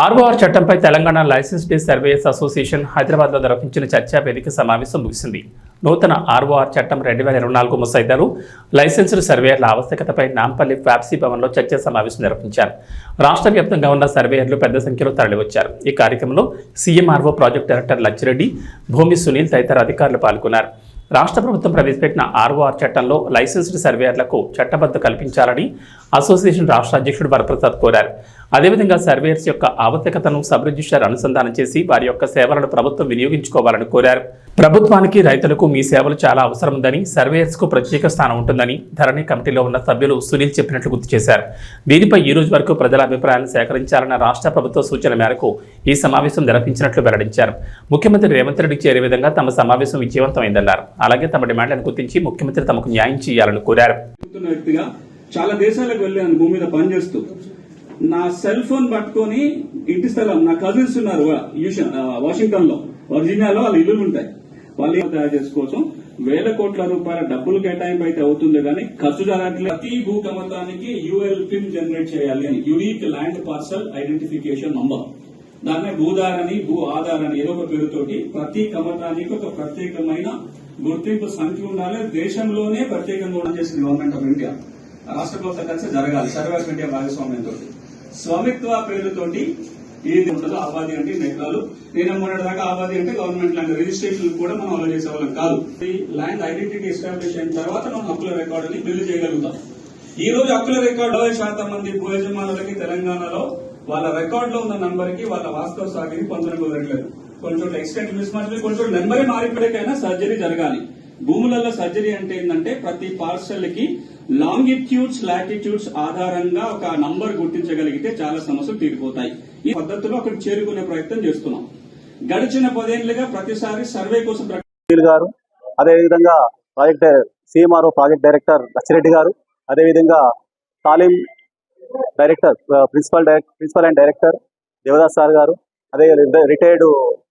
ROR చట్టంపై Telangana licensed surveyors association హైదరాబాద్లో నిర్వహించిన చర్చా వేదిక సమావేశం ముగిసింది. నూతన ఆర్ఓఆర్ చట్టం రెండు వేల ఇరవై నాలుగు ముసైదారు లైసెన్స్డ్ సర్వేయర్ల ఆవశ్యకతపై నాంపల్లి ఫ్యాప్సీ భవన్లో చర్చా సమావేశం నిర్వహించారు. రాష్ట్ర వ్యాప్తంగా ఉన్న సర్వేయర్లు పెద్ద సంఖ్యలో తరలివచ్చారు. ఈ కార్యక్రమంలో సీఎంఆర్ఓ ప్రాజెక్ట్ డైరెక్టర్ లచ్చిరెడ్డి భూమి సునీల్ తదితర అధికారులు పాల్గొన్నారు. రాష్ట్ర ప్రభుత్వం ప్రవేశపెట్టిన ఆర్ఓఆర్ చట్టంలో లైసెన్స్డ్ సర్వేయర్లకు చట్టబద్ధ కల్పించాలని అసోసియేషన్ రాష్ట్ర అధ్యక్షుడు వరప్రసాద్ కోరారు. అదేవిధంగా సర్వేయర్స్ యొక్క ఆవశ్యకతను సబ్ రిజిస్టర్ అనుసంధానం చేసి వారి యొక్క సేవలను ప్రభుత్వం వినియోగించుకోవాలని కోరారు. ప్రభుత్వానికి రైతులకు మీ సేవలు చాలా అవసరం ఉందని సర్వేయర్స్కు ప్రత్యేక స్థానం ఉంటుందని ధరణి కమిటీలో ఉన్న సభ్యులు సునీల్ చెప్పినట్లు గుర్తు చేశారు. దీనిపై ఈ రోజు వరకు ప్రజల అభిప్రాయాలను సేకరించాలన్న రాష్ట్ర ప్రభుత్వ సూచన మేరకు ఈ సమావేశం నిర్వహించినట్లు వెల్లడించారు. ముఖ్యమంత్రి రేవంత్ రెడ్డికి చేరే విధంగా తమ సమావేశం విజయవంతమైందన్నారు. అలాగే తమ డిమాండ్లను గుర్తించి ముఖ్యమంత్రి తమకు న్యాయం చేయాలని కోరారు. చాలా దేశాలకు వెళ్ళాను భూమి మీద పనిచేస్తూ. నా సెల్ ఫోన్ పట్టుకొని ఇంటి స్థలం నా కజిన్స్ ఉన్నారు వాషింగ్టన్లో వర్జీనియాలో వాళ్ళ ఇల్లులు ఉంటాయి. వాళ్ళు తయారు చేసుకోవచ్చు. వేల కోట్ల రూపాయల డబ్బులు కేటాయింపు అయితే అవుతుంది కానీ ఖర్చు జరగట్లేదు ప్రతి భూ కమతానికి యూఎల్ పిన్ జనరేట్ చేయాలి అని unique land parcel identification number. దాన్నే భూధారని భూ ఆధారని ఏదో ఒక పేరుతోటి ప్రతి కమతానికి ఒక ప్రత్యేకమైన గుర్తింపు సంఖ్య ఉండాలి. దేశంలోనే ప్రత్యేకంగా చేసింది గవర్నమెంట్ ఆఫ్ ఇండియా. రాష్ట్ర ప్రభుత్వం కలిసి జరగాలి. సర్వే ఆఫ్ ఇండియా భాగస్వామ్యంతో. స్వామిత్వ పేరుతోటి ఏది ఉండదు ఆబాది అంటే ఇన్ని ఎకరాలు నేను మొన్నటి దాకా ఆబాది అంటే గవర్నమెంట్ ల్యాండ్ రిజిస్ట్రేషన్ కూడా మనం అలా చేసే వాళ్ళం కాదు ల్యాండ్ ఐడెంటిటీ ఎస్టాబ్లిష్ అయిన తర్వాత మనం హక్కుల రికార్డుని బిల్లు చేయగలుగుతాం. ఈ రోజు హక్కుల రికార్డు అరవై శాతం మంది భూయజమానులకి తెలంగాణలో వాళ్ళ రికార్డ్లో ఉన్న నంబర్కి వాళ్ళ వాస్తవ సాగిని పొందడం కుదరట్లేదు కొన్ని చోట్ల ఎక్స్టెంట్ మిస్ మ్యాచ్ కొన్ని చోట్ల నెంబరే మారిపోయాకైనా సర్జరీ జరగాలి. భూములలో సర్జరీ అంటే ఏంటంటే ప్రతి పార్సల్కి లాంగిట్యూడ్స్ లాటిట్యూడ్స్ ఆధారంగా ఒక నంబర్ గుర్తించగలిగితే చాలా సమస్యలు తీరిపోతాయి. ఈ పద్ధతిలో అక్కడికి చేరుకునే ప్రయత్నం చేస్తున్నాం. గడిచిన పదేళ్ళుగా ప్రతిసారి సర్వే కోసం ప్ర- సునీల్ గారు అదేవిధంగా project CMRO project director Lachireddy గారు అదేవిధంగా తాలీం director principal principal and director Devadas sir గారు అదే రిటైర్డ్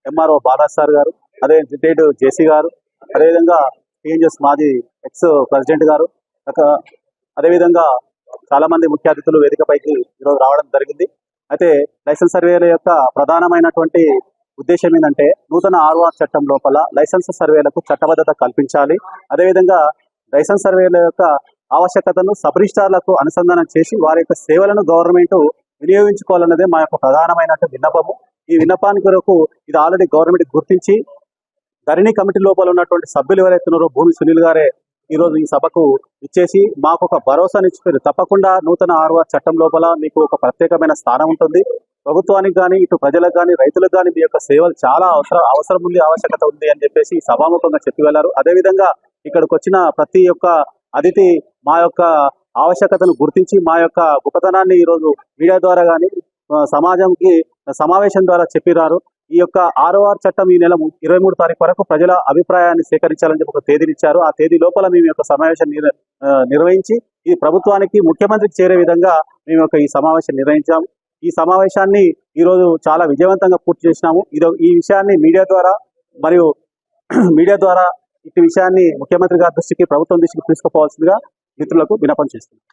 ఎంఆర్ఓ బాలాస్ సార్ గారు అదే రిటైర్డ్ జేసీ గారు అదేవిధంగా టీఎంజెస్ మాజీ ఎక్స్ ప్రెసిడెంట్ గారు అదేవిధంగా చాలా మంది ముఖ్య అతిథులు వేదికపైకి ఈరోజు రావడం జరిగింది. అయితే లైసెన్స్ సర్వేల యొక్క ప్రధానమైనటువంటి ఉద్దేశం ఏంటంటే నూతన ఆర్వార్ చట్టం లోపల లైసెన్స్ సర్వేలకు చట్టబద్ధత కల్పించాలి. అదేవిధంగా లైసెన్స్ సర్వేల యొక్క ఆవశ్యకతను సబ్ రిజిస్టార్లకు అనుసంధానం చేసి వారి యొక్క సేవలను గవర్నమెంట్ వినియోగించుకోవాలన్నదే మా యొక్క ప్రధానమైన విన్నపము. ఈ విన్నపానికి కొరకు ఇది ఆల్రెడీ గవర్నమెంట్ గుర్తించి ధరణి కమిటీ లోపల ఉన్నటువంటి సభ్యులు ఎవరైతే ఉన్నారో భూమి సునీల్ గారే ఈ రోజు ఈ సభకు ఇచ్చేసి మాకు ఒక భరోసాని ఇచ్చిపోయారు తప్పకుండా నూతన ఆర్వా చట్టం లోపల మీకు ఒక ప్రత్యేకమైన స్థానం ఉంటుంది. ప్రభుత్వానికి కానీ ఇటు ప్రజలకు కానీ రైతులకు కానీ మీ యొక్క సేవలు చాలా అవసరం అవసరం ఉంది ఆవశ్యకత ఉంది అని చెప్పేసి సభాముఖంగా చెప్పి వెళ్ళారు అదేవిధంగా ఇక్కడికి వచ్చిన ప్రతి ఒక్క అతిథి మా యొక్క ఆవశ్యకతను గుర్తించి మా యొక్క గొప్పతనాన్ని ఈరోజు మీడియా ద్వారా కానీ సమాజంకి సమావేశం ద్వారా చెప్పిరారు. ఈ యొక్క ఆర్ఓఆర్ చట్టం ఈ నెల ఇరవై మూడు తారీఖు వరకు ప్రజల అభిప్రాయాన్ని సేకరించాలని చెప్పి ఒక తేదీనిచ్చారు ఆ తేదీ లోపల మేము యొక్క సమావేశం నిర్వహించి ఈ ప్రభుత్వానికి ముఖ్యమంత్రికి చేరే విధంగా మేము యొక్క ఈ సమావేశం నిర్వహించాము ఈ సమావేశాన్ని ఈరోజు చాలా విజయవంతంగా పూర్తి చేసినాము. ఇది ఈ విషయాన్ని మీడియా ద్వారా మరియు మీడియా ద్వారా ఇటు విషయాన్ని ముఖ్యమంత్రి గారి దృష్టికి ప్రభుత్వం దృష్టికి తీసుకుపోవాల్సిందిగా మిత్రులకు వినపం చేస్తున్నాం.